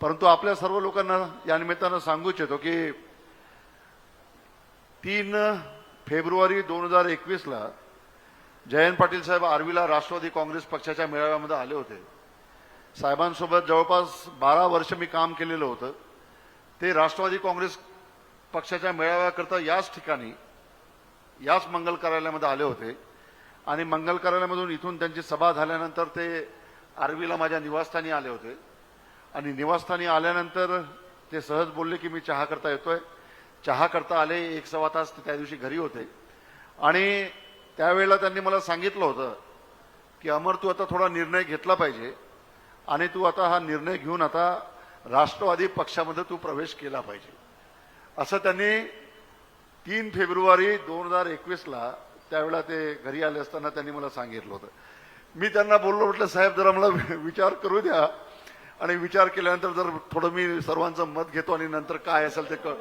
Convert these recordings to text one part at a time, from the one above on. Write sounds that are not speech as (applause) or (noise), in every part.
परंतु आपल्या सर्व लोकांना या निमित्तानं सांगू इच्छितो की तीन फेब्रुवारी दोन हजार एकवीसला जयंत पाटील साहेब आर्वीला राष्ट्रवादी काँग्रेस पक्षाच्या मेळाव्यामध्ये आले होते. साहेबांसोबत जवळपास बारा वर्ष मी काम केलेलं होतं. ते राष्ट्रवादी काँग्रेस पक्षाच्या मेळाव्याकरता याच ठिकाणी याच मंगल कार्यालयामध्ये आले होते. आणि मंगल कार्यालयामधून इथून त्यांची सभा झाल्यानंतर ते आर्वीला माझ्या निवासस्थानी आले होते. आणि निवासस्थानी आल्यानंतर ते सहज बोलले की मी चहा करता येतोय. चहा करता आले एक सव्वा तास ते त्या दिवशी घरी होते. आणि त्यावेळेला त्यांनी मला सांगितलं होतं की अमर तू आता थोडा निर्णय घेतला पाहिजे आणि तू आता हा निर्णय घेऊन आता राष्ट्रवादी पक्षामध्ये तू प्रवेश केला पाहिजे. असं त्यांनी तीन फेब्रुवारी दोन हजार एकवीसला त्यावेळेला ते घरी आले असताना त्यांनी मला सांगितलं होतं. मी त्यांना बोललो म्हटलं साहेब जरा मला विचार करू द्या. आणि विचार केल्यानंतर जर थोडं मी सर्वांचं मत घेतो आणि नंतर काय असेल ते कळ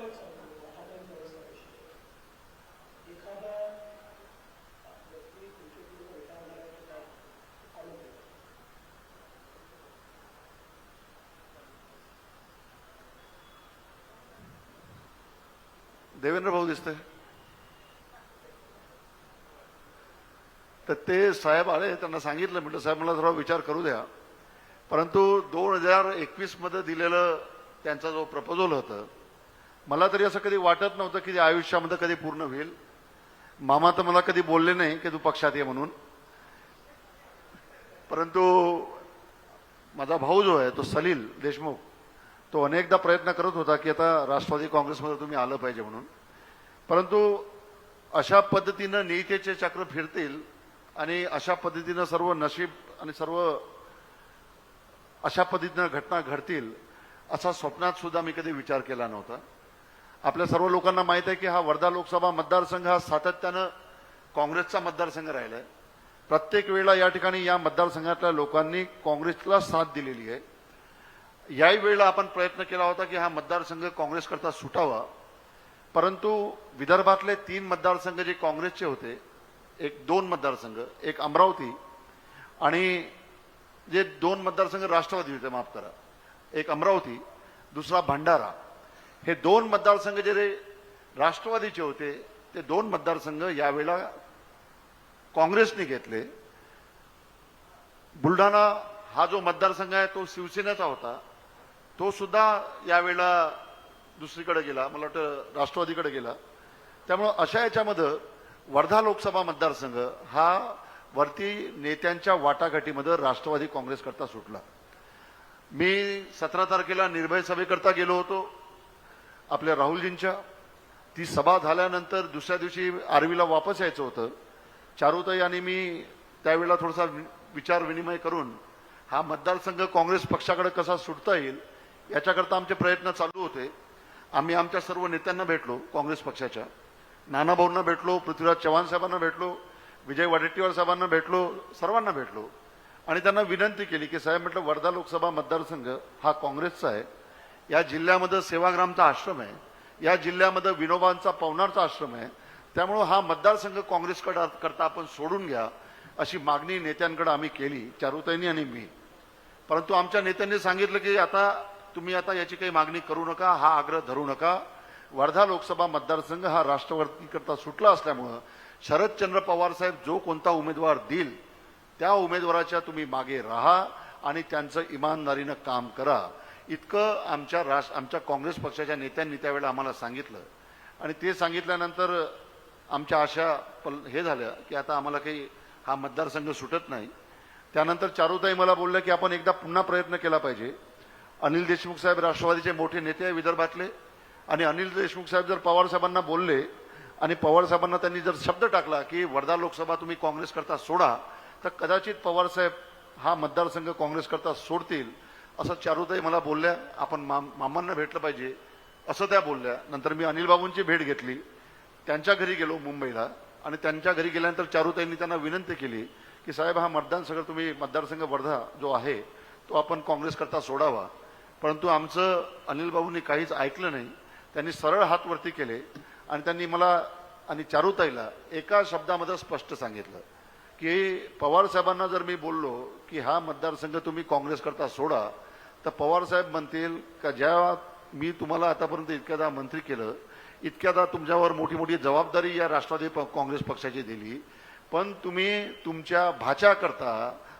देवेंद्र भाऊ दिसतंय. तर ते साहेब आले त्यांना सांगितलं म्हटलं साहेब मला थोडा विचार करू द्या. परंतु दोन हजार एकवीसमध्ये दिलेलं त्यांचा जो प्रपोजल होतं मला तरी असं कधी वाटत नव्हतं की ते आयुष्यामध्ये कधी पूर्ण होईल. मामा तर मला कधी बोलले नाही की तू पक्षात ये म्हणून. परंतु माझा भाऊ जो आहे तो सलील देशमुख तो अनेकदा प्रयत्न करत होता की आता राष्ट्रवादी काँग्रेसमध्ये तुम्ही आलं पाहिजे म्हणून. परंतु अशा पद्धतीनं नेतेचे चक्र फिरतील आणि अशा पद्धतीनं सर्व नशीब आणि सर्व अशा पद्धतीनं घटना घडतील असा स्वप्नात सुद्धा मी कधी विचार केला नव्हता. आपल्या सर्व लोकांना माहीत आहे की हा वर्धा लोकसभा मतदारसंघ हा सातत्यानं काँग्रेसचा मतदारसंघ राहिला आहे प्रत्येक वेळेला या ठिकाणी या मतदारसंघातल्या लोकांनी काँग्रेसला साथ दिलेली आहे. याही वेळेला आपण प्रयत्न केला होता की हा मतदारसंघ काँग्रेसकरता सुटावा. परंतु विदर्भातले तीन मतदारसंघ जे काँग्रेसचे होते एक दोन मतदारसंघ एक अमरावती आणि जे दोन मतदारसंघ राष्ट्रवादी होते माफ करा. एक अमरावती दुसरा भंडारा. हे दोन मतदारसंघ जे राष्ट्रवादीचे होते ते दोन मतदारसंघ यावेळेला काँग्रेसने घेतले. बुलढाणा हा जो मतदारसंघ आहे तो शिवसेनेचा होता. तो सुद्धा यावेळेला दुसरीकडे गेला मला वाटतं राष्ट्रवादीकडे गेला. त्यामुळं अशा याच्यामध्ये वर्धा लोकसभा मतदारसंघ हा वरती नेत्यांच्या वाटाघाटीमध्ये राष्ट्रवादी काँग्रेसकरता सुटला. मी सतरा तारखेला निर्भय सभेकरता गेलो होतो आपल्या राहुलजींच्या. ती सभा झाल्यानंतर दुसऱ्या दिवशी आर्वीला वापस यायचं होतं. चारुताई आणि मी त्यावेळेला थोडासा विचार विनिमय करून हा मतदारसंघ काँग्रेस पक्षाकडे कसा सुटता येईल याच्याकरता आमचे प्रयत्न चालू होते. आम्ही आमच्या सर्व नेत्यांना भेटलो काँग्रेस पक्षाच्या. नानाभाऊंना भेटलो पृथ्वीराज चव्हाण साहेबांना भेटलो विजय वडेट्टीवार साहेबांना भेटलो सर्वांना भेटलो. आणि त्यांना विनंती केली की साहेब म्हटलं वर्धा लोकसभा मतदारसंघ हा काँग्रेसचा आहे. या जिल्ह्यामध्ये सेवाग्रामचा आश्रम आहे. या जिल्ह्यामध्ये विनोबांचा पवनारचा आश्रम आहे. त्यामुळं हा मतदारसंघ काँग्रेसकडे करता आपण सोडून घ्या अशी मागणी नेत्यांकडे आम्ही केली चारुताईंनी आणि मी. परंतु आमच्या नेत्यांनी सांगितलं की आता तुम्ही आता याची काही मागणी करू नका हा आग्रह धरू नका. वर्धा लोकसभा मतदारसंघ हा राष्ट्रवादीकरता सुटला असल्यामुळं शरदचंद्र पवार साहेब जो कोणता उमेदवार देईल त्या उमेदवाराच्या तुम्ही मागे राहा आणि त्यांचं इमानदारीनं काम करा. इतकं आमच्या राष्ट्र आमच्या काँग्रेस पक्षाच्या नेत्यांनी त्यावेळेला आम्हाला सांगितलं. आणि ते सांगितल्यानंतर आमच्या आशा पल हे झाल्या की आता आम्हाला काही हा मतदारसंघ सुटत नाही. त्यानंतर चारुताई मला बोलल्या की आपण एकदा पुन्हा प्रयत्न केला पाहिजे. अनिल देशमुख साहेब राष्ट्रवादीचे मोठे नेते आहे विदर्भातले. आणि अनिल देशमुख साहेब जर पवार साहेबांना बोलले आणि पवार साहेबांना त्यांनी जर शब्द टाकला की वर्धा लोकसभा तुम्ही काँग्रेस करता सोडा तर कदाचित पवार साहेब हा मतदारसंघ काँग्रेसकरता सोडतील असं चारुताई मला बोलल्या. आपण माम मामांना भेटलं पाहिजे असं त्या बोलल्या. नंतर मी अनिल बाबूंची भेट घेतली. त्यांच्या घरी गेलो मुंबईला आणि त्यांच्या घरी गेल्यानंतर चारुताईंनी त्यांना विनंती केली की साहेब हा मतदान सगळं तुम्ही मतदारसंघ वर्धा जो आहे तो आपण काँग्रेस करता सोडावा. परंतु आमचं अनिल बाबूंनी काहीच ऐकलं नाही. त्यांनी सरळ हातवरती केले. आणि त्यांनी मला आणि चारुताईला एका शब्दामध्ये स्पष्ट सांगितलं की पवार साहेबांना जर मी बोललो की हा मतदारसंघ तुम्ही काँग्रेसकरता सोडा तर पवारसाहेब म्हणतील का ज्या मी तुम्हाला आतापर्यंत इतक्यादा मंत्री केलं इतक्यादा तुमच्यावर मोठी मोठी जबाबदारी या राष्ट्रवादी प- काँग्रेस पक्षाची दिली पण तुम्ही तुमच्या भाच्याकरता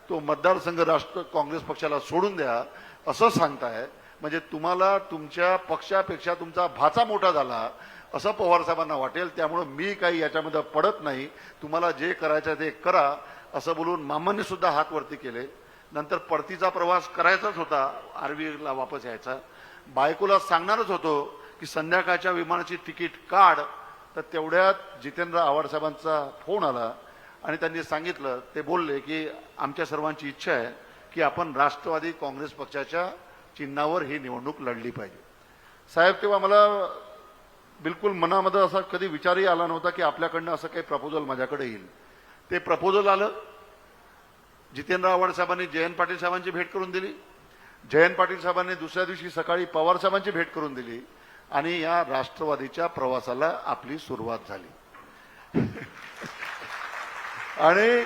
तो मतदारसंघ राष्ट्र काँग्रेस पक्षाला सोडून द्या असं सांगताय. म्हणजे तुम्हाला तुमच्या पक्षापेक्षा तुमचा भाचा मोठा झाला असं पवारसाहेबांना वाटेल त्यामुळं मी काही याच्यामध्ये पडत नाही. तुम्हाला जे करायचं ते करा असं बोलून मामांनी सुद्धा हात वरती केले. नंतर परतीचा प्रवास करायचाच होता आरवीला वापस यायचा. बायकोला सांगणारच होतो की संध्याकाळच्या विमानाची तिकीट काढ. तर तेवढ्यात जितेंद्र आव्हाडसाहेबांचा फोन आला आणि त्यांनी सांगितलं ते बोलले की आमच्या सर्वांची इच्छा आहे की आपण राष्ट्रवादी काँग्रेस पक्षाच्या चिन्हावर ही निवडणूक लढली पाहिजे. साहेब तेव्हा मला बिलकुल मनामध्ये असा कधी विचारही आला नव्हता की आपल्याकडनं असं काही प्रपोजल माझ्याकडे येईल. ते प्रपोजल आलं. जितेंद्र आव्हाड साहेबांनी जयंत पाटील साहेबांची भेट करून दिली. जयंत पाटील साहेबांनी दुसऱ्या दिवशी सकाळी पवार साहेबांची भेट करून दिली. आणि या राष्ट्रवादीच्या प्रवासाला आपली सुरुवात झाली. (laughs) आणि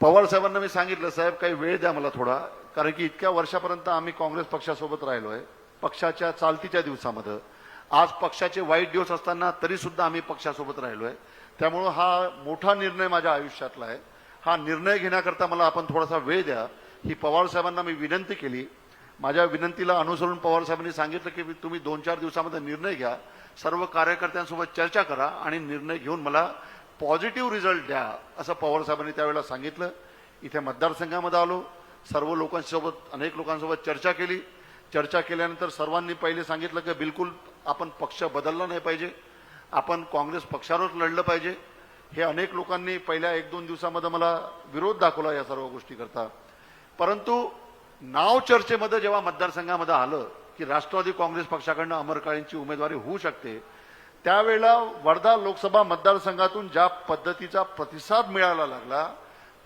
पवार साहेबांना मी सांगितलं साहेब काही वेळ द्या मला थोडा. कारण की इतक्या वर्षापर्यंत आम्ही काँग्रेस पक्षासोबत राहिलो आहे पक्षाच्या चालतीच्या दिवसामध्ये. आज पक्षाचे वाईट दिवस असताना तरी सुद्धा आम्ही पक्षासोबत राहिलो आहे त्यामुळं हा मोठा निर्णय माझ्या आयुष्यातला आहे. हा निर्णय घेण्याकरता मला आपण थोडासा वेळ द्या. ही पवार साहेबांना मी विनंती केली. माझ्या विनंतीला अनुसरून पवार साहेबांनी सांगितलं की तुम्ही दोन चार दिवसामध्ये निर्णय घ्या. सर्व कार्यकर्त्यांसोबत चर्चा करा आणि निर्णय घेऊन मला पॉझिटिव्ह रिझल्ट द्या असं पवार साहेबांनी त्यावेळेला सांगितलं. इथे मतदारसंघामध्ये आलो. सर्व लोकांसोबत अनेक लोकांसोबत चर्चा केली. चर्चा केल्यानंतर सर्वांनी पहिले सांगितलं की बिलकुल आपण पक्ष बदलला नाही पाहिजे. आपण काँग्रेस पक्षावरच लढलं पाहिजे. हे अनेक लोकांनी पहिल्या एक दोन दिवसामध्ये मला विरोध दाखवला या सर्व गोष्टीकरता परंतु नाव चर्चेमध्ये जेव्हा मतदारसंघामध्ये आलं की राष्ट्रवादी काँग्रेस पक्षाकडनं अमर काळेंची उमेदवारी होऊ शकते त्यावेळेला वर्धा लोकसभा मतदारसंघातून ज्या पद्धतीचा प्रतिसाद मिळायला लागला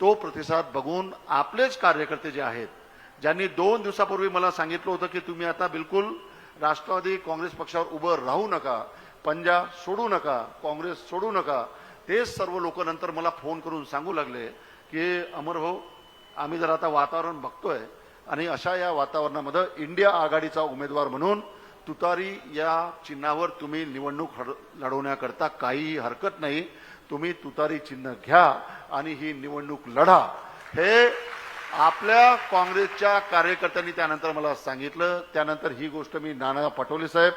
तो प्रतिसाद बघून आपलेच कार्यकर्ते जे आहेत ज्यांनी दोन दिवसापूर्वी मला सांगितलं होतं की तुम्ही आता बिलकुल राष्ट्रवादी काँग्रेस पक्षावर उभं राहू नका पंजाब सोडू नका काँग्रेस सोडू नका. तेच सर्व लोक नंतर मला फोन करून सांगू लागले की अमर भाऊ आम्ही जर आता वातावरण बघतोय आणि अशा या वातावरणामध्ये इंडिया आघाडीचा उमेदवार म्हणून तुतारी या चिन्हावर तुम्ही निवडणूक लढवण्याकरता काहीही हरकत नाही. तुम्ही तुतारी चिन्ह घ्या आणि ही निवडणूक लढा. हे आपल्या काँग्रेसच्या कार्यकर्त्यांनी त्यानंतर मला सांगितलं. त्यानंतर ही गोष्ट मी नाना पटोले साहेब.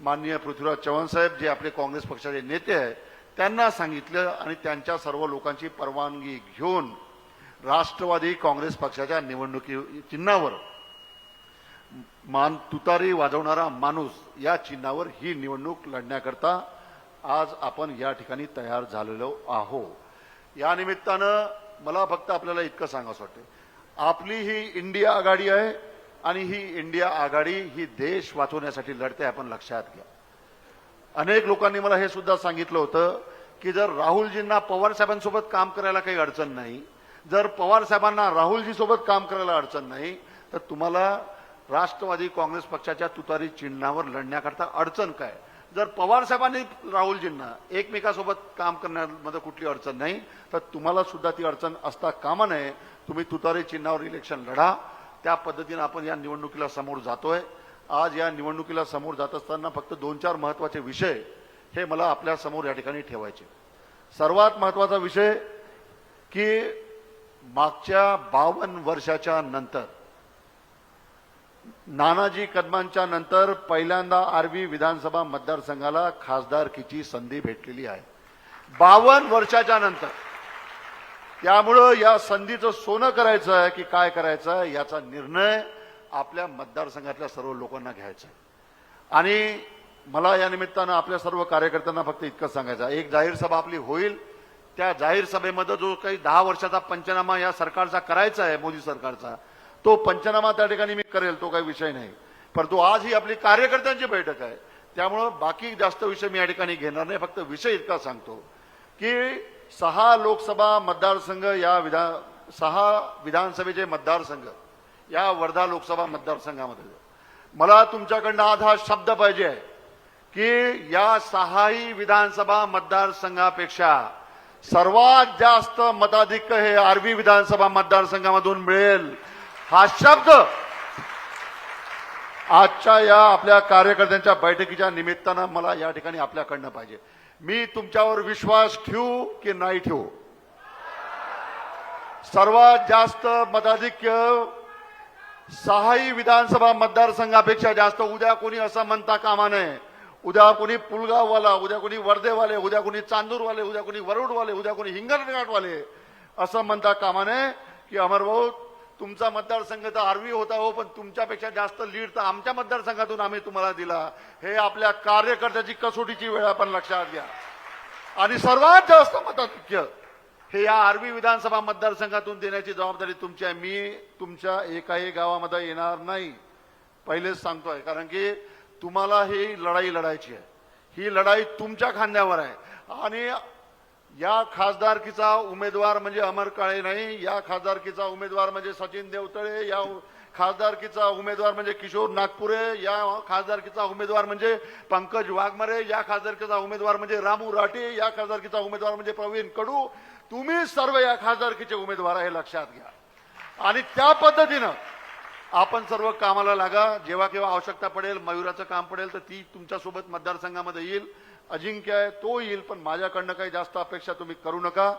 माननीय पृथ्वीराज चव्हाण साहेब जे आपले काँग्रेस पक्षाचे नेते आहेत त्यांना सांगितलं आणि त्यांच्या सर्व लोकांची परवानगी घेऊन राष्ट्रवादी काँग्रेस पक्षाच्या निवडणुकी चिन्हावर मान तुतारी वाजवणारा माणूस या चिन्हावर ही निवडणूक लढण्याकरता आज आपण या ठिकाणी तयार झालेलो आहो या निमित्तानं मला फक्त आपल्याला इतकं सांगावं वाटते आपली ही इंडिया आघाडी आहे आणि ही इंडिया आघाडी ही देश वाचवण्यासाठी लढते आपण लक्षात घ्या. अनेक लोकांनी मला हे सुद्धा सांगितलं होतं की जर राहुलजींना पवार साहेबांसोबत काम करायला काही अडचण नाही जर पवार साहेबांना राहुलजी सोबत काम करायला अडचण नाही तर तुम्हाला राष्ट्रवादी काँग्रेस पक्षाच्या तुतारी चिन्हावर लढण्याकरता अडचण काय? जर पवार साहेबांनी राहुलजींना एकमेकासोबत काम करण्यामध्ये कुठली अडचण नाही तर तुम्हाला सुद्धा ती अडचण असता कामा नये. तुम्ही तुतारे चिन्हावर इलेक्शन लढा. त्या पद्धतीनं आपण या निवडणुकीला समोर जातोय. आज या निवडणुकीला समोर जात असताना फक्त दोन चार महत्त्वाचे विषय हे मला आपल्यासमोर या ठिकाणी ठेवायचे. सर्वात महत्त्वाचा विषय की मागच्या बावन्न वर्षाच्या नंतर नानाजी कदमांच्या नंतर पहिल्यांदा आरवी विधानसभा मतदारसंघाला खासदारकीची संधी भेटलेली आहे. बावन्न वर्षाच्या नंतर. त्यामुळं या संधीचं सोनं करायचं आहे की काय करायचं आहे याचा निर्णय आपल्या मतदारसंघातल्या सर्व लोकांना घ्यायचा आहे. आणि मला या निमित्तानं आपल्या सर्व कार्यकर्त्यांना फक्त इतकं सांगायचं आहे. एक जाहीर सभा आपली होईल. त्या जाहीर सभेमध्ये जो काही दहा वर्षाचा पंचनामा या सरकारचा करायचा आहे मोदी सरकारचा तो पंचनामा त्या ठिकाणी मी करेल तो काही विषय नाही. परंतु आज ही आपली कार्यकर्त्यांची बैठक आहे. त्यामुळं बाकी जास्त विषय मी या ठिकाणी घेणार नाही फक्त विषय इतका सांगतो की सहा लोकसभा मतदारसंघ या विधान सहा विधानसभेचे मतदारसंघ या वर्धा लोकसभा मतदारसंघामध्ये. मला तुमच्याकडनं आज हा शब्द पाहिजे आहे की या सहाही विधानसभा मतदारसंघापेक्षा सर्वात जास्त मताधिक्य हे आरवी विधानसभा मतदारसंघामधून मिळेल. हा शब्द आजच्या या आपल्या कार्यकर्त्यांच्या बैठकीच्या निमित्तानं मला या ठिकाणी आपल्याकडनं पाहिजे. मी तुमच्यावर विश्वास ठेवू की नाही ठेवू? सर्वात जास्त मताधिक्य सहाही विधानसभा मतदारसंघापेक्षा जास्त. उद्या कोणी असं म्हणता कामा नये. उद्या कोणी पुलगाववाला उद्या कोणी वर्धेवाले उद्या कोणी चांदूरवाले उद्या कोणी वरुडवाले उद्या कोणी हिंगणघाटवाले असं म्हणता कामा नये की अमरभाऊ तुमचा मतदारसंघ तर आरवी होता हो पण तुमच्यापेक्षा जास्त लीड तर आमच्या मतदारसंघातून आम्ही तुम्हाला दिला. हे आपल्या कार्यकर्त्याची कसोटीची वेळ आपण लक्षात घ्या. आणि सर्वात जास्त मताधिक्य हे या आरवी विधानसभा मतदारसंघातून देण्याची जबाबदारी तुमची आहे. मी तुमच्या एकाही गावामध्ये येणार नाही. पहिलेच सांगतोय कारण की तुम्हाला ही लढाई लढायची आहे. ही लढाई तुमच्या खांद्यावर आहे. आणि या खासदारकीचा उमेदवार म्हणजे अमर काळे नाही या खासदारकीचा उमेदवार म्हणजे सचिन देवतळे या खासदारकीचा उमेदवार म्हणजे किशोर नागपुरे या खासदारकीचा उमेदवार म्हणजे पंकज वाघमारे या खासदारकीचा उमेदवार म्हणजे रामू राठे या खासदारकीचा उमेदवार म्हणजे प्रवीण कडू. तुम्ही सर्व या खासदारकीचे उमेदवार आहे लक्षात घ्या. आणि त्या पद्धतीनं आपण सर्व कामाला लागा. जेव्हा केव्हा आवश्यकता पडेल मयुराचं काम पडेल तर ती तुमच्यासोबत मतदारसंघामध्ये येईल. अजिंक्य आहे तो येईल पण माझ्याकडनं काही जास्त अपेक्षा तुम्ही करू नका.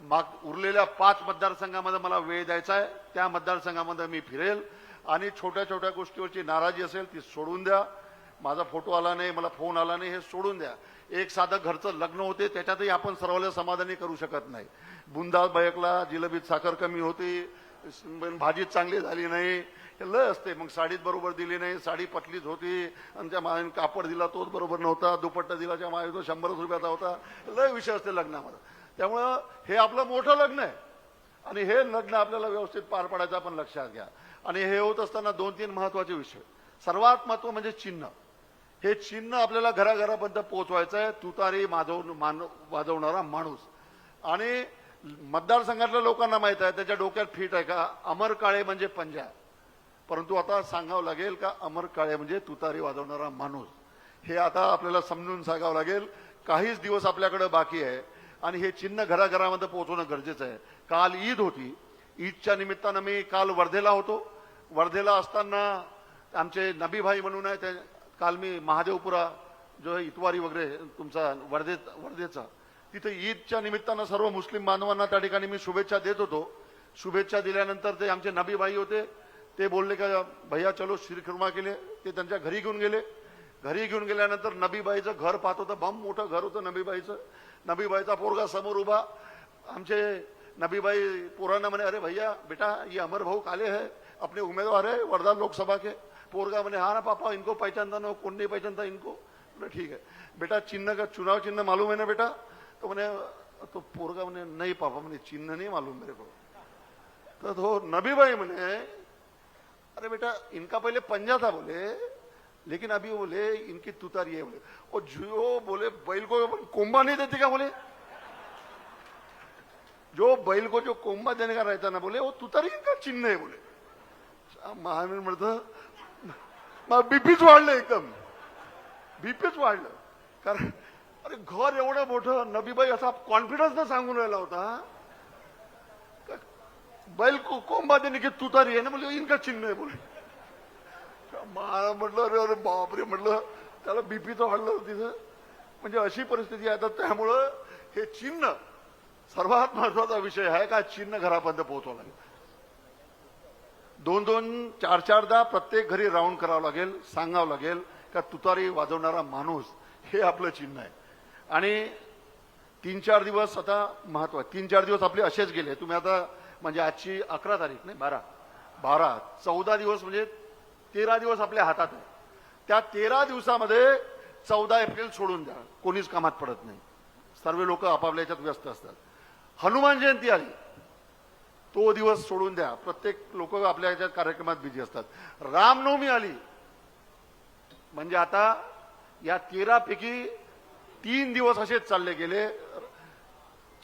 माग उरलेल्या पाच मतदारसंघामध्ये मला वेळ द्यायचा आहे त्या मतदारसंघामध्ये मी फिरेल. आणि छोट्या छोट्या गोष्टीवरची नाराजी असेल ती सोडून द्या. माझा फोटो आला नाही मला फोन आला नाही हे सोडून द्या. एक साधं घरचं लग्न होते त्याच्यातही आपण सर्वांना समाधानी करू शकत नाही. बुंदा बयकला जिलबीत साखर कमी होती भाजी चांगली झाली नाही. हे लय असते मग साडीत बरोबर दिली नाही साडी पटलीच होती आणि त्या मायन कापड दिला तोच बरोबर नव्हता दुपट्टा दिला त्या माय तो शंभरच रुपयाचा होता. लय विषय असते लग्नामध्ये. त्यामुळं हे आपलं मोठं लग्न आहे. आणि हे लग्न आपल्याला व्यवस्थित पार पाडायचं आपण लक्षात घ्या. आणि हे होत असताना दोन तीन महत्त्वाचे विषय. सर्वात महत्त्व म्हणजे चिन्ह. हे चिन्ह आपल्याला घराघरापर्यंत पोहोचवायचं आहे. तुतारी माजव मान वाजवणारा माणूस. आणि मतदारसंघातल्या लोकांना माहीत आहे त्याच्या डोक्यात फिट आहे का? अमर काळे म्हणजे पंजाब. परंतु आता सांगावं लागेल का अमर काळे म्हणजे तुतारी वाजवणारा माणूस. हे आता आपल्याला समजून सांगावं लागेल काहीच दिवस आपल्याकडे बाकी आहे आणि हे चिन्ह घराघरामध्ये पोहोचवणं गरजेचं आहे. काल ईद होती. ईदच्या निमित्तानं मी काल वर्धेला होतो. वर्धेला असताना आमचे नबीभाई म्हणून आहे ते काल मी महादेवपुरा जो आहे इतवारी वगैरे तुमचा वर्धे वर्धेचा. तिथे ईदच्या निमित्तानं सर्व मुस्लिम बांधवांना त्या ठिकाणी मी शुभेच्छा देत होतो. शुभेच्छा दिल्यानंतर ते आमचे नबीभाई होते. ते बोलले का भैया चलो श्रीखुर्मा केले ते त्यांच्या घरी घेऊन गेले. घरी घेऊन गेल्यानंतर नबीबाईचं घर पाहत होतं. बम मोठं घर होतं नबीबाईचं. नबीबाईचा पोरगा समोर उभा. आमचे नबीबाई पोरांना म्हणे अरे भैया बेटा ये अमर भाऊ काले है अपने उमेदवार है वर्धा लोकसभा के. पोरगा म्हणे हा ना पापा इनको पहचानता ना कौन नहीं पहचानता इनको? बोले ठीक है. बेटा चिन्ह का चुनाव चिन्ह मालूम है ना बेटा? तो म्हणे तो पोरगा म्हणे नाही पापा म्हणे चिन्ह नाही मालूम मेरे को. तर तो नबीबाई म्हणे अरे बेटा इनका पहले पंजा था बोले लेकिन अभी बोले इनकी तुतारी है बोले। और जो बोले बैल को कोम्बा नहीं देते क्या बोले? जो बैल को जो कोंबा देने का रहता ना बोले वो तुतारी इनका चिन्ह आहे बोले। महावीर म्हणत बीपीच वाढलं एकदम। बीपीच वाढलं। कारण अरे घर एवढं मोठं नबीबाई असा कॉन्फिडन्स ना सांगून राहिला होता बैल को कोंबा देने की तुतारी आहे ना? म्हणजे इनका चिन्ह आहे बोले। मला म्हटलं अरे अरे बापरे म्हटलं त्याला बीपीचं वाढलं तिथं. म्हणजे अशी परिस्थिती आहे. तर त्यामुळं हे चिन्ह सर्वात महत्त्वाचा विषय आहे का चिन्ह घरापर्यंत पोहोचवावं लागेल? दोन दोन चार चारदा प्रत्येक घरी राऊंड करावं लागेल सांगावं लागेल का तुतारी वाजवणारा माणूस हे आपलं चिन्ह आहे. आणि तीन चार दिवस आता महत्त्व तीन चार दिवस आपले असेच गेले. तुम्ही आता म्हणजे आजची अकरा तारीख नाही बारा. बारा चौदा दिवस म्हणजे तेरा दिवस आपल्या हातात आहे. त्या तेरा दिवसामध्ये चौदा एप्रिल सोडून द्या. कोणीच कामात पडत नाही. सर्व लोक आपापल्या याच्यात व्यस्त असतात. हनुमान जयंती आली. तो दिवस सोडून द्या. प्रत्येक लोक आपल्या याच्यात कार्यक्रमात बिझी असतात. रामनवमी आली. म्हणजे आता या तेरापैकी तीन दिवस असेच चालले गेले.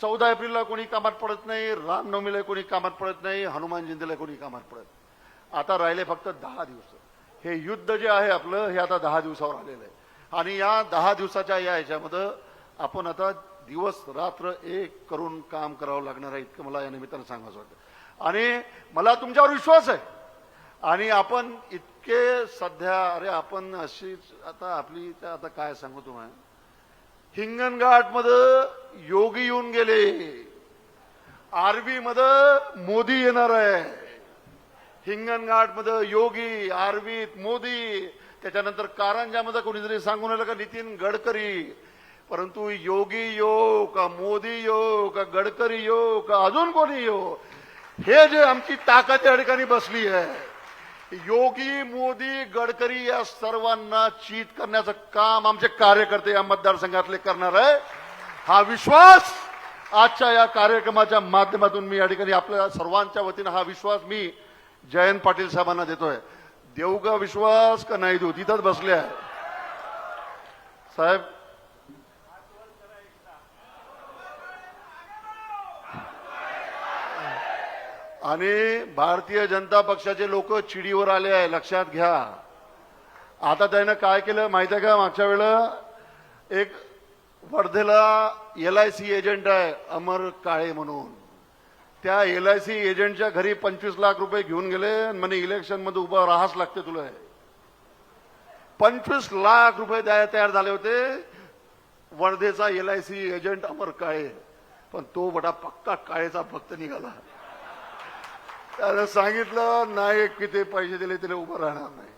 चौदा एप्रिलला कोणी कामात पडत नाही रामनवमीला कोणी कामात पडत नाही हनुमान जयंतीला कोणी कामात पडत आता राहिले फक्त दहा दिवस. हे युद्ध जे आहे आपलं हे आता दहा दिवसावर आलेलं आहे. आणि या दहा दिवसाच्या या ह्याच्यामध्ये आपण आता दिवस रात्र एक करून काम करावं लागणार आहे इतकं मला या निमित्तानं सांगायचं वाटतं. आणि मला तुमच्यावर विश्वास आहे. आणि आपण इतके सध्या अरे आपण अशीच आता आपली आता काय सांगू तुम्हाला? हिंगणघाटमध्ये योगी येऊन गेले. आरबी मध्ये मोदी येणार आहे. हिंगणघाटमध्ये योगी आरवीत मोदी. त्याच्यानंतर कारंजामध्ये कोणीतरी सांगून आलं का नितीन गडकरी? परंतु योगी यो का मोदी यो का गडकरी यो का अजून कोणी यो हे जे आमची ताकद या ठिकाणी बसली आहे. योगी मोदी गडकरी या सर्वांना चीत करण्याचं काम आमचे कार्यकर्ते या मतदारसंघातले करणार आहे. हा विश्वास आजच्या या कार्यक्रमाच्या माध्यमातून मी या ठिकाणी आपल्या सर्वांच्या वतीनं हा विश्वास मी जयंत पाटील साहेबांना देतोय. देऊ का विश्वास का नाही देऊ? तिथंच बसले आहे. साहेब आणि भारतीय जनता पक्षाचे लोक चिडीवर आले आहे लक्षात घ्या. आता त्यानं काय केलं माहिती आहे का? मागच्या वेळेला एक वर्धेला एल आय सी एजंट आहे अमर काळे म्हणून. त्या एल आय सी एजंटच्या घरी पंचवीस लाख रुपये घेऊन गेले म्हणे इलेक्शनमध्ये उभं राहाच लागते तुला. पंचवीस लाख रुपये द्यायला तयार झाले होते. वर्धेचा L I C agent Amar Kale. पण तो बडा पक्का काळेचा भक्त निघाला. त्यानं सांगितलं नाही किती पैसे दिले तिला उभं राहणार नाही.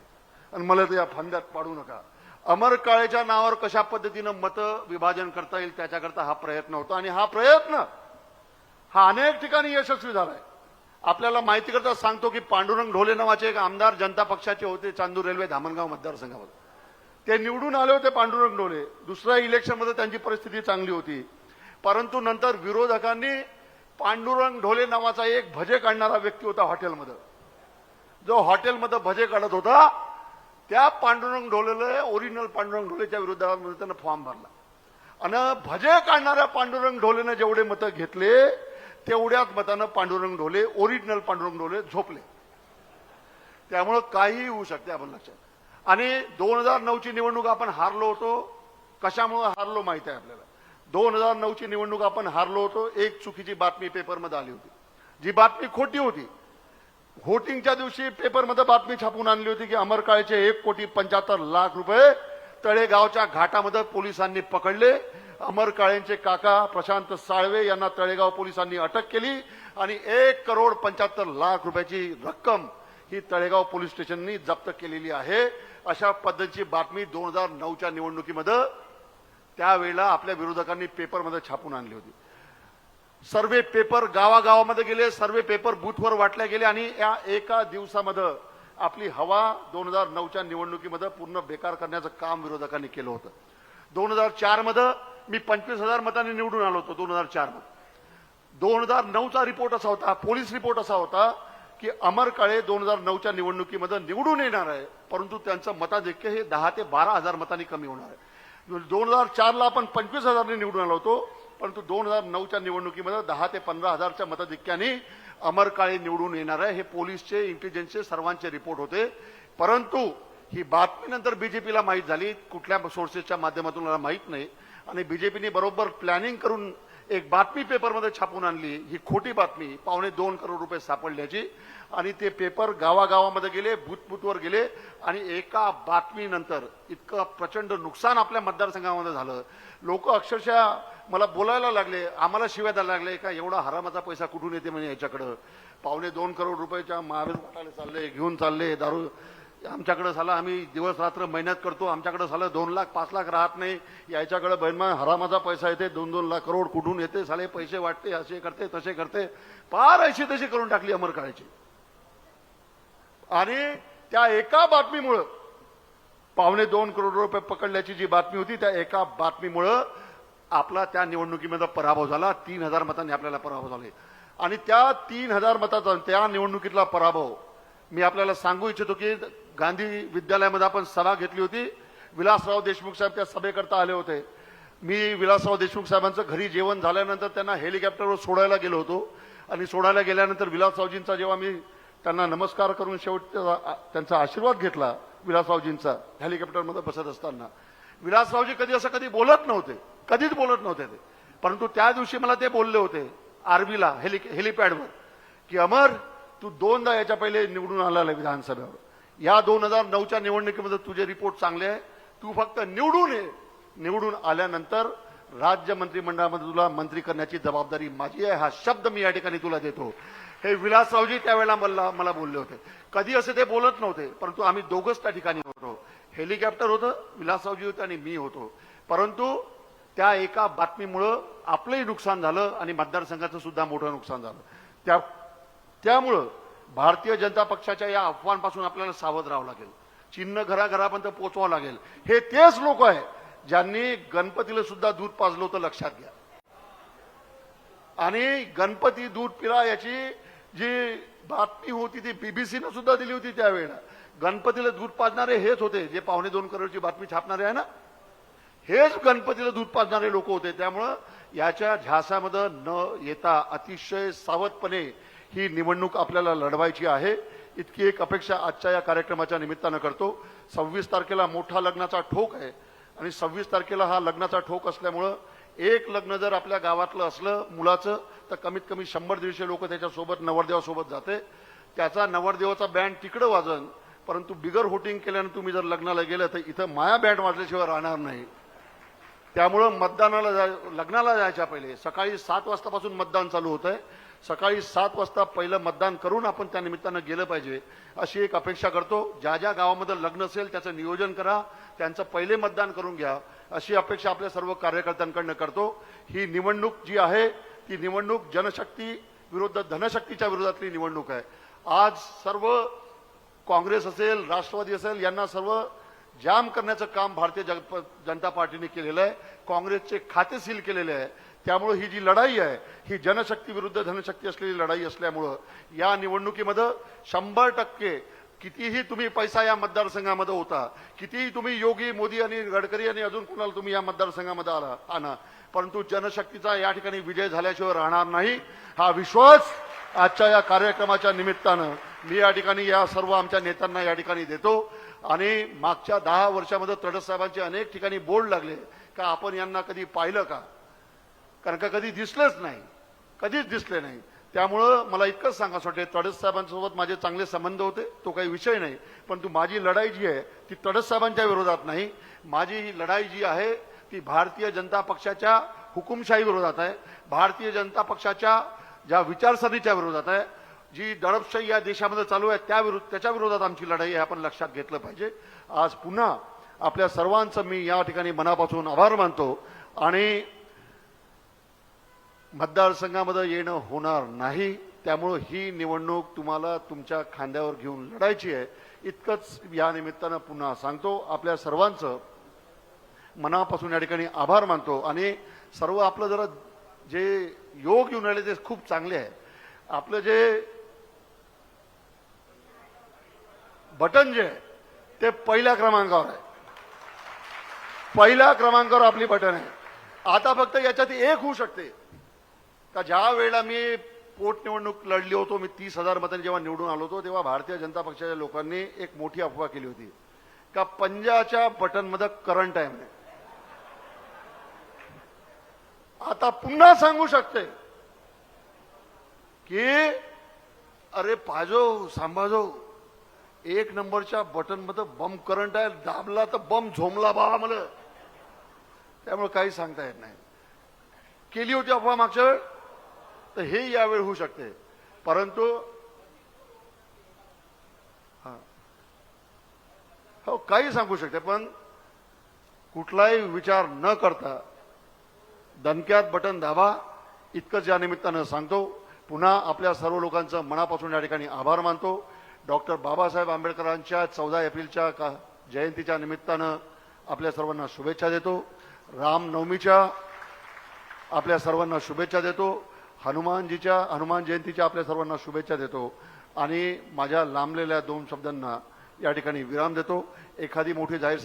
आणि मला ते या फंद्यात पाडू नका. अमर काळेच्या नावावर कशा पद्धतीनं मतं विभाजन करता येईल त्याच्याकरता हा प्रयत्न होता. आणि हा प्रयत्न हा अनेक ठिकाणी यशस्वी झालाय. आपल्याला माहिती करता सांगतो की पांडुरंग ढोले नावाचे एक आमदार जनता पक्षाचे होते चांदूर रेल्वे धामणगाव मतदारसंघामध्ये. ते निवडून आले होते पांडुरंग ढोले. दुसऱ्या इलेक्शनमध्ये त्यांची परिस्थिती चांगली होती. परंतु नंतर विरोधकांनी पांडुरंग ढोले नावाचा एक भजे काढणारा व्यक्ती होता हॉटेलमध्ये. जो हॉटेलमध्ये भजे काढत होता त्या पांडुरंग ढोलेले ओरिजिनल पांडुरंग ढोलेच्या विरोधामध्ये त्यानं फॉर्म भरला. आणि भजे काढणाऱ्या पांडुरंग ढोलेनं जेवढे मतं घेतले तेवढ्याच मतानं पांडुरंग ढोले ओरिजिनल पांडुरंग ढोले झोपले. त्यामुळं काहीही होऊ शकते आपण लक्षात. आणि दोन हजार नऊची निवडणूक आपण हारलो होतो. कशामुळं हारलो माहिती आहे आपल्याला. दोन हजार नऊची निवडणूक आपण हारलो होतो. एक चुकीची बातमी पेपरमध्ये आली होती. जी बातमी खोटी होती. व्होटिंगच्या दिवशी पेपरमध्ये बातमी छापून आणली होती की अमर काळेचे एक कोटी पंच्याहत्तर लाख रुपये तळेगावच्या घाटामध्ये पोलिसांनी पकडले. अमर काळेंचे काका प्रशांत साळवे यांना तळेगाव पोलिसांनी अटक केली आणि एक करोड पंच्याहत्तर लाख रुपयाची रक्कम ही तळेगाव पोलीस स्टेशननी जप्त केलेली आहे. अशा पद्धतीची बातमी दोन हजार नऊच्या निवडणुकीमध्ये त्यावेळेला आपल्या विरोधकांनी पेपरमध्ये छापून आणली होती. सर्वे पेपर गावागावामध्ये गेले सर्वे पेपर बूथवर वाटले गेले आणि या एका दिवसामध्ये आपली हवा दोन हजार नऊच्या निवडणुकीमध्ये पूर्ण बेकार करण्याचं काम विरोधकांनी केलं होतं. दोन हजार चारमध्ये मी पंचवीस हजार मतांनी निवडून आलो होतो दोन हजार चारमध्ये. दोन हजार नऊचा रिपोर्ट असा होता पोलीस रिपोर्ट असा होता की अमर काळे दोन हजार नऊच्या निवडणुकीमध्ये निवडून येणार आहे परंतु त्यांचं मताधिक्य हे दहा ते बारा हजार मतांनी कमी होणार आहे. म्हणजे दोन हजार चारला आपण पंचवीस हजारने निवडून आलो होतो परंतु दोन हजार नऊच्या निवडणुकीमध्ये दहा ते पंधरा हजारच्या मताधिक्याने अमर काळे निवडून येणार आहे. हे पोलीसचे इंटेलिजन्सचे सर्वांचे रिपोर्ट होते. परंतु ही बातमी नंतर बीजेपीला माहीत झाली. कुठल्या सोर्सेसच्या माध्यमातून मला माहीत नाही. आणि बीजेपीने बरोबर प्लॅनिंग करून एक बातमी पेपरमध्ये छापून आणली. ही खोटी बातमी. पावणे दोन करोड रुपये सापडल्याची. आणि ते पेपर गावागावामध्ये गेले भूतभूतवर गेले. आणि एका बातमीनंतर इतकं प्रचंड नुकसान आपल्या मतदारसंघामध्ये झालं. लोक अक्षरशः मला बोलायला लागले. आम्हाला शिवाय द्यायला लागले. का एवढा हरामाचा पैसा कुठून येते म्हणजे याच्याकडं? पावणे दोन करोड रुपयाच्या महावीर वाटायला चालले घेऊन चालले दारू आमच्याकडं झालं आम्ही दिवस रात्र मेहनत करतो. आमच्याकडं झालं दोन लाख पाच लाख राहत नाही. याच्याकडं बहिणमा हरामाचा पैसा येते. दोन दोन लाख करोड कुठून येते? साले पैसे वाटते असे करते तसे करते. फार ऐशी तशी करून टाकली अमर काळेची. आणि त्या एका बातमीमुळं पावणे दोन करोड रुपये पकडल्याची जी बातमी होती त्या एका बातमीमुळं आपला त्या निवडणुकीमध्ये पराभव झाला. तीन हजार मतांनी आपल्याला पराभव झाले. आणि त्या तीन हजार मताचा त्या निवडणुकीतला पराभव मी आपल्याला सांगू इच्छितो की गांधी विद्यालयामध्ये आपण सभा घेतली होती. विलासराव देशमुख साहेब त्या सभेकरता आले होते. मी विलासराव देशमुख साहेबांचं घरी जेवण झाल्यानंतर त्यांना हेलिकॉप्टरवर सोडायला गेलो होतो. आणि सोडायला गेल्यानंतर विलासरावजींचा जेव्हा मी त्यांना नमस्कार करून शेवट त्यांचा आशीर्वाद घेतला विलासरावजींचा हेलिकॉप्टरमध्ये बसत असताना. विलासरावजी कधी असं कधी बोलत नव्हते. कधीच बोलत नव्हते ते. परंतु त्या दिवशी मला ते बोलले होते आर्मीला हेलिक हेलिपॅडवर की अमर तू दोनदा याच्या पहिले निवडून आलेला आहे विधानसभेवर. या दोन हजार नऊच्या निवडणुकीमध्ये तुझे रिपोर्ट चांगले आहे. तू फक्त निवडून ये. निवडून आल्यानंतर राज्य मंत्रिमंडळामध्ये तुला मंत्री करण्याची जबाबदारी माझी आहे. हा शब्द मी या ठिकाणी तुला देतो. हे विलासरावजी त्यावेळेला मला मला बोलले होते. कधी असे ते बोलत नव्हते परंतु आम्ही दोघंच त्या ठिकाणी होतो. हेलिकॉप्टर होतं विलासरावजी होते आणि मी होतो. परंतु त्या एका बातमीमुळं आपलंही नुकसान झालं आणि मतदारसंघाचं सुद्धा मोठं नुकसान झालं. त्या त्यामुळं भारतीय जनता पक्षाच्या या अफवांपासून आपल्याला सावध राहावं लागेल. चिन्ह घराघरापर्यंत पोहोचवावं लागेल. हे तेच लोक आहे ज्यांनी गणपतीला सुद्धा दूध पाजलं होतं लक्षात घ्या. आणि गणपती दूध पिला याची जी बातमी होती ती बीबीसीनं सुद्धा दिली होती त्यावेळेला. गणपतीला दूध पाजणारे हेच होते जे पावणे दोन करोडची बातमी छापणारे आहे ना? हेच गणपतीला दूध पाजणारे लोक होते. त्यामुळं याच्या झासामध्ये न येता अतिशय सावधपणे ही निवडणूक आपल्याला लढवायची आहे. इतकी एक अपेक्षा आजच्या या कार्यक्रमाच्या निमित्तानं करतो. सव्वीस तारखेला मोठा लग्नाचा ठोक आहे. आणि सव्वीस तारखेला हा लग्नाचा ठोक असल्यामुळं एक लग्न जर आपल्या गावातलं असलं मुलाचं तर कमीत कमी शंभर दीडशे लोक त्याच्यासोबत नवरदेवासोबत जाते. त्याचा नवरदेवाचा बँड तिकडं वाजन परंतु बिगर होटिंग केल्यानं तुम्ही जर लग्नाला गेलं तर इथं माया बँड वाजल्याशिवाय राहणार नाही. त्यामुळं मतदानाला जाय लग्नाला जायच्या पहिले. सकाळी सात वाजतापासून मतदान चालू होत आहे सकाळी सात वाजता पहिलं मतदान करून आपण त्या निमित्तानं गेलं पाहिजे अशी एक अपेक्षा करतो. ज्या ज्या गावामध्ये लग्न असेल त्याचं नियोजन करा त्यांचं पहिले मतदान करून घ्या अशी अपेक्षा आपल्या सर्व कार्यकर्त्यांकडनं करतो. ही निवडणूक जी आहे ती निवडणूक जनशक्ती विरुद्ध धनशक्तीच्या विरोधातली निवडणूक आहे. आज सर्व काँग्रेस असेल राष्ट्रवादी असेल यांना सर्व जाम करण्याचं काम भारतीय जनता पार्टीने केलेलं आहे. काँग्रेसचे खाते सील केलेले आहे. त्यामुळं ही जी लढाई आहे ही जनशक्ती विरुद्ध धनशक्ती असलेली लढाई असल्यामुळं या निवडणुकीमध्ये शंभर टक्के कितीही तुम्ही पैसा या मतदारसंघामध्ये होता कितीही तुम्ही योगी मोदी आणि गडकरी आणि अजून कुणाला तुम्ही या मतदारसंघामध्ये आला आणा. परंतु जनशक्तीचा या ठिकाणी विजय झाल्याशिवाय राहणार नाही. हा विश्वास आजच्या या कार्यक्रमाच्या निमित्तानं मी या ठिकाणी या सर्व आमच्या नेत्यांना या ठिकाणी देतो. आणि मागच्या दहा वर्षामध्ये तडस साहेबांचे अनेक ठिकाणी बोर्ड लागले. का आपण यांना कधी पाहिलं का? कारण का कधी दिसलंच नाही. कधीच दिसले नाही. त्यामुळं मला इतकंच सांगायचं वाटते तडस साहेबांसोबत माझे चांगले संबंध होते तो काही विषय नाही. परंतु माझी लढाई जी आहे ती तडस साहेबांच्या विरोधात नाही. माझी ही लढाई जी आहे ती भारतीय जनता पक्षाच्या हुकुमशाही विरोधात आहे. भारतीय जनता पक्षाच्या ज्या विचारसरणीच्या विरोधात आहे जी दडपशाही या देशामध्ये चालू आहे त्या विरोध त्याच्या विरोधात आमची लढाई आहे आपण लक्षात घेतलं पाहिजे. आज पुन्हा आपल्या सर्वांचं मी या ठिकाणी मनापासून आभार मानतो आणि मतदारसंघामध्ये येणं होणार नाही. त्यामुळं ही निवडणूक तुम्हाला तुमच्या खांद्यावर घेऊन लढायची आहे. इतकंच या निमित्तानं पुन्हा सांगतो आपल्या सर्वांचं मनापासून या ठिकाणी आभार मानतो. आणि सर्व आपलं जरा जे योग येऊन राहिले ते खूप चांगले आहे. आपलं जे बटन जे आहे ते पहिल्या क्रमांकावर आहे. पहिल्या क्रमांकावर आपली बटन आहे. आता फक्त याच्यात एक होऊ शकते. का ज्या वेळेला मी पोटनिवडणूक लढली होतो मी तीस हजार मतांनी जेव्हा निवडून आलो होतो तेव्हा भारतीय जनता पक्षाच्या लोकांनी एक मोठी अफवा केली होती. का पंजाच्या बटनमध्ये करंट आहे म्हणे. आता पुन्हा सांगू शकते की अरे पाजो सांभाजो एक नंबरच्या बटनमध्ये बम करंट आहे दाबला तर बम झोमला बाबा मला. त्यामुळे काही सांगता येत नाही. केली होती अफवा मागच्या वेळ तर हे यावेळी होऊ शकते. परंतु हा. हो काही सांगू शकते पण कुठलाही विचार न करता दणक्यात बटन दाबा इतकंच या निमित्तानं सांगतो. पुन्हा आपल्या सर्व लोकांचं मनापासून या ठिकाणी आभार मानतो. डॉक्टर बाबासाहेब आंबेडकरांच्या चौदा एप्रिलच्या का जयंतीच्या निमित्तानं आपल्या सर्वांना शुभेच्छा देतो. रामनवमीच्या आपल्या सर्वांना शुभेच्छा देतो. हनुमानजीच्या हनुमान जयंतीच्या आपल्या सर्वांना शुभेच्छा देतो आणि माझ्या लांबलेल्या दोन शब्दांना या ठिकाणी विराम देतो. एखादी मोठी जाहीर